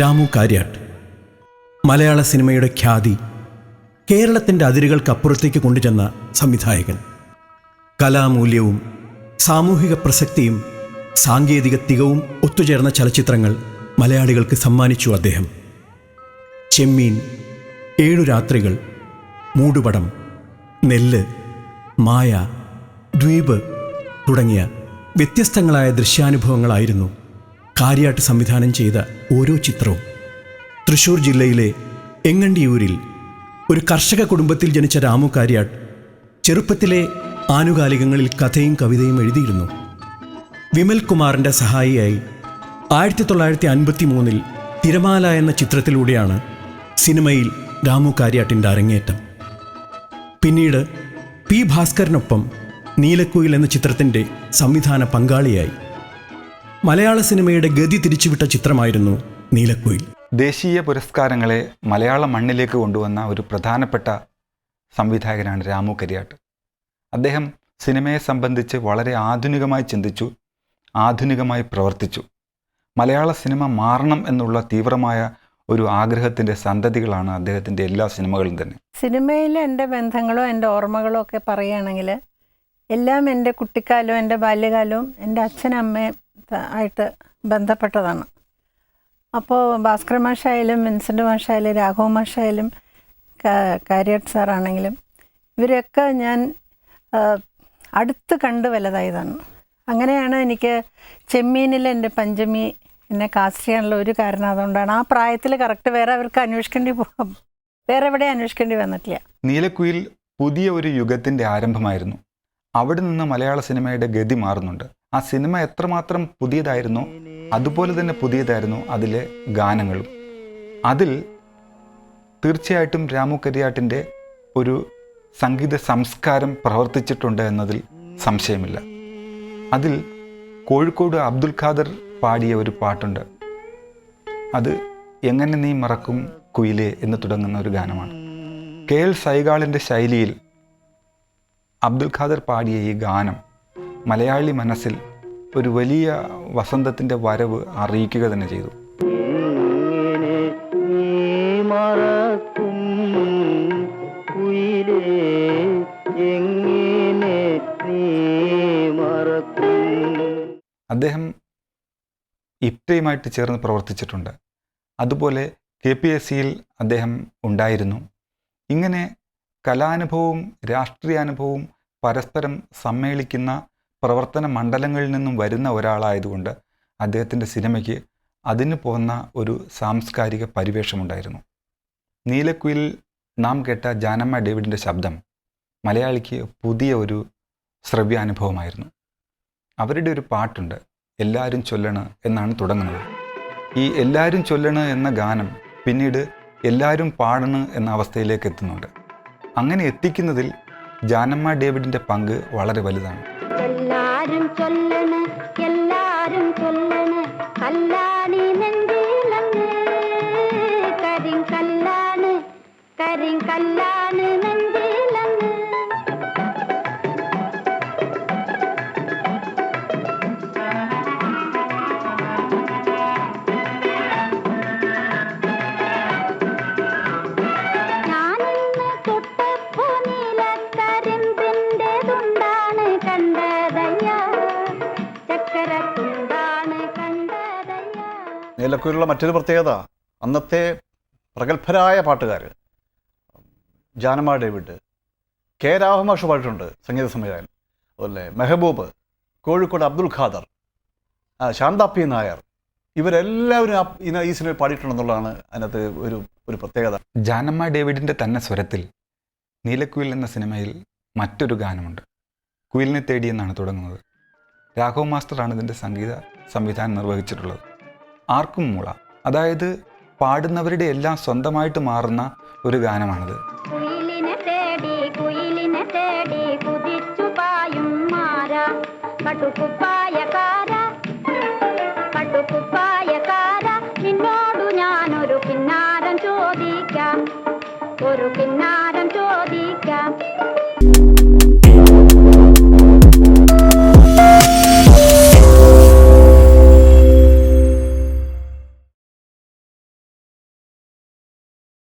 രാമു കാര്യാട്ട്. മലയാള സിനിമയുടെ ഖ്യാതി കേരളത്തിന്റെ അതിരുകൾക്കപ്പുറത്തേക്ക് കൊണ്ടുചെന്ന സംവിധായകൻ. കലാമൂല്യവും സാമൂഹിക പ്രസക്തിയും സാങ്കേതിക തികവും ഒത്തുചേർന്ന ചലച്ചിത്രങ്ങൾ മലയാളികൾക്ക് സമ്മാനിച്ചു അദ്ദേഹം. ചെമ്മീൻ ഏഴു രാത്രികൾ മൂടുപടം നെല്ല് മായ ദ്വീപ് തുടങ്ങിയ വ്യത്യസ്തങ്ങളായ ദൃശ്യാനുഭവങ്ങളായിരുന്നു കാര്യാട്ട് സംവിധാനം ചെയ്ത ഓരോ ചിത്രവും. തൃശൂർ ജില്ലയിലെ എങ്ങണ്ടിയൂരിൽ ഒരു കർഷക കുടുംബത്തിൽ ജനിച്ച രാമു കാര്യാട്ട് ചെറുപ്പത്തിലെ ആനുകാലികങ്ങളിൽ കഥയും കവിതയും എഴുതിയിരുന്നു. വിമൽ കുമാറിന്റെ സഹായിയായി ആയിരത്തി തൊള്ളായിരത്തി അൻപത്തി മൂന്നിൽ തിരമാല എന്ന ചിത്രത്തിലൂടെയാണ് സിനിമയിൽ രാമു കാര്യാട്ടിന്റെ അരങ്ങേറ്റം. പിന്നീട് പി ഭാസ്കറിനൊപ്പം നീലക്കുയിൽ എന്ന ചിത്രത്തിന്റെ സംവിധാന പങ്കാളിയായി. മലയാള സിനിമയുടെ ഗതി തിരിച്ചുവിട്ട ചിത്രമായിരുന്നു നീലക്കുയിൽ. ദേശീയ പുരസ്കാരങ്ങളെ മലയാള മണ്ണിലേക്ക് കൊണ്ടുവന്ന ഒരു പ്രധാനപ്പെട്ട സംവിധായകനാണ് രാമു കരിയാട്ട്. അദ്ദേഹം സിനിമയെ സംബന്ധിച്ച് വളരെ ആധുനികമായി ചിന്തിച്ചു ആധുനികമായി പ്രവർത്തിച്ചു. മലയാള സിനിമ മാറണം എന്നുള്ള തീവ്രമായ ഒരു ആഗ്രഹത്തിന്റെ സന്തതികളാണ് അദ്ദേഹത്തിന്റെ എല്ലാ സിനിമകളും തന്നെ. സിനിമയിലെ എന്റെ ബന്ധങ്ങളോ എന്റെ ഓർമ്മകളോ ഒക്കെ പറയുകയാണെങ്കിൽ എല്ലാം എന്റെ കുട്ടിക്കാലവും എന്റെ ബാല്യകാലവും എന്റെ അച്ഛനമ്മയും ആയിട്ട് ബന്ധപ്പെട്ടതാണ്. അപ്പോൾ ഭാസ്കർ മാഷായാലും വിൻസെന്റ് മാഷായാലും രാഘവ മാഷായാലും കാര്യാട്ട് സാറാണെങ്കിലും ഇവരെയൊക്കെ ഞാൻ അടുത്ത് കണ്ട് വലുതായതാണ്. അങ്ങനെയാണ് എനിക്ക് ചെമ്മീനിൽ എന്റെ പഞ്ചമി എന്നെ കാസ്റ്റ് ചെയ്യാനുള്ള ഒരു കാരണം അതുകൊണ്ടാണ്. ആ പ്രായത്തിൽ കറക്റ്റ് വേറെ അവർക്ക് അന്വേഷിക്കേണ്ടി പോകും വേറെ എവിടെ അന്വേഷിക്കേണ്ടി വന്നിട്ടില്ല. നീലക്കുയിൽ പുതിയ ഒരു യുഗത്തിന്റെ ആരംഭമായിരുന്നു. അവിടെ നിന്ന് മലയാള സിനിമയുടെ ഗതി മാറുന്നുണ്ട്. ആ സിനിമ എത്രമാത്രം പുതിയതായിരുന്നു അതുപോലെ തന്നെ പുതിയതായിരുന്നു അതിലെ ഗാനങ്ങളും. അതിൽ തീർച്ചയായിട്ടും രാമു കരിയാട്ടിന്റെ ഒരു സംഗീത സംസ്കാരം പ്രവർത്തിച്ചിട്ടുണ്ട് എന്നതിൽ സംശയമില്ല. അതിൽ കോഴിക്കോട് അബ്ദുൽ ഖാദർ പാടിയ ഒരു പാട്ടുണ്ട്. അത് എങ്ങനെ നീ മറക്കും കുയിലേ എന്ന് തുടങ്ങുന്ന ഒരു ഗാനമാണ്. കെ എൽ സൈഗാളിന്റെ ശൈലിയിൽ അബ്ദുൽ ഖാദർ പാടിയ ഈ ഗാനം മലയാളി മനസ്സിൽ ഒരു വലിയ വസന്തത്തിന്റെ വരവ് അറിയിക്കുക തന്നെ ചെയ്തു. അദ്ദേഹം ഇപ്റ്റയുമായിട്ട് ചേർന്ന് പ്രവർത്തിച്ചിട്ടുണ്ട്. അതുപോലെ കെ പി എസ് സിയിൽ അദ്ദേഹം ഉണ്ടായിരുന്നു. ഇങ്ങനെ കലാനുഭവവും രാഷ്ട്രീയാനുഭവവും പരസ്പരം സമ്മേളിക്കുന്ന പ്രവർത്തന മണ്ഡലങ്ങളിൽ നിന്നും വരുന്ന ഒരാളായതുകൊണ്ട് അദ്ദേഹത്തിന്റെ സിനിമയ്ക്ക് അതിന് പോന്ന ഒരു സാംസ്കാരിക പരിവേഷമുണ്ടായിരുന്നു. നീലക്കുയിൽ നാം കേട്ട ജാനമ്മ ഡേവിഡിന്റെ ശബ്ദം മലയാളിക്ക് പുതിയ ഒരു ശ്രവ്യാനുഭവമായിരുന്നു. അവരുടെ ഒരു പാട്ടുണ്ട് എല്ലാവരും ചൊല്ലണ് എന്നാണ് തുടങ്ങുന്നത്. ഈ എല്ലാവരും ചൊല്ലണ് എന്ന ഗാനം പിന്നീട് എല്ലാവരും പാടണ് എന്ന അവസ്ഥയിലേക്ക് എത്തുന്നുണ്ട്. അങ്ങനെ എത്തിക്കുന്നതിൽ ജാനമ്മ ഡേവിഡിന്റെ പങ്ക് വളരെ വലുതാണ്. എല്ലാരും ചൊല്ലണ് നീലക്കുയിലുള്ള മറ്റൊരു പ്രത്യേകത അന്നത്തെ പ്രഗത്ഭരായ പാട്ടുകാർ ജാനമ്മ ഡേവിഡ് കെ രാഹുമാഷ് പാട്ടുണ്ട് സംഗീത സംവിധായകൻ അതുപോലെ മെഹബൂബ് കോഴിക്കോട് അബ്ദുൽ ഖാദർ ശാന്താപ്പി നായർ ഇവരെല്ലാവരും ഇന- ഈ സിനിമയിൽ പാടിയിട്ടുണ്ടെന്നുള്ളതാണ് അതിനകത്ത് ഒരു ഒരു പ്രത്യേകത. ജാനമ്മ ഡേവിഡിന്റെ തന്നെ സ്വരത്തിൽ നീലക്കുയിൽ എന്ന സിനിമയിൽ മറ്റൊരു ഗാനമുണ്ട്. കുയിലിനെ തേടി എന്നാണ് തുടങ്ങുന്നത്. രാഘവ് മാസ്റ്ററാണ് ഇതിന്റെ സംഗീത സംവിധാനം നിർവഹിച്ചിട്ടുള്ളത്. ആർക്കും മൂള. അതായത് പാടുന്നവരുടെ എല്ലാം സ്വന്തമായിട്ട് മാറുന്ന ഒരു ഗാനമാണിത്. കുയിലിനെ